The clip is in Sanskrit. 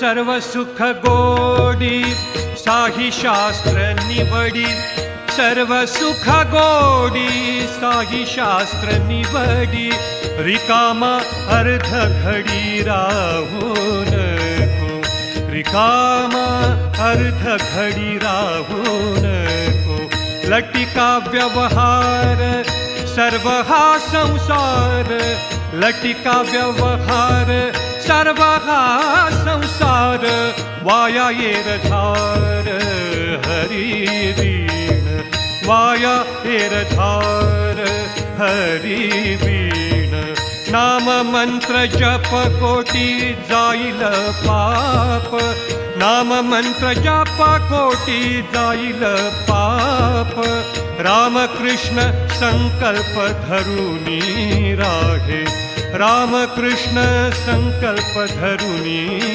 सर्व सुख गोडी साही शास्त्र निवडी। सर्व सुख गोडी साही शास्त्र निवडी। रिकामा अर्ध घडी राहू नको। रिकामा अर्ध घडी राहू नको। लटिका व्यवहार सर्व संसार। लटिका व्यवहार सर्व वाया येरधार हरी वीण वाया येरधार हरी वीण नाम जप कोटी पाप। नाम जप कोटी पाप। रामकृष्ण संकल्प धरुनी राहे रामकृष्ण संकल्प धरुनी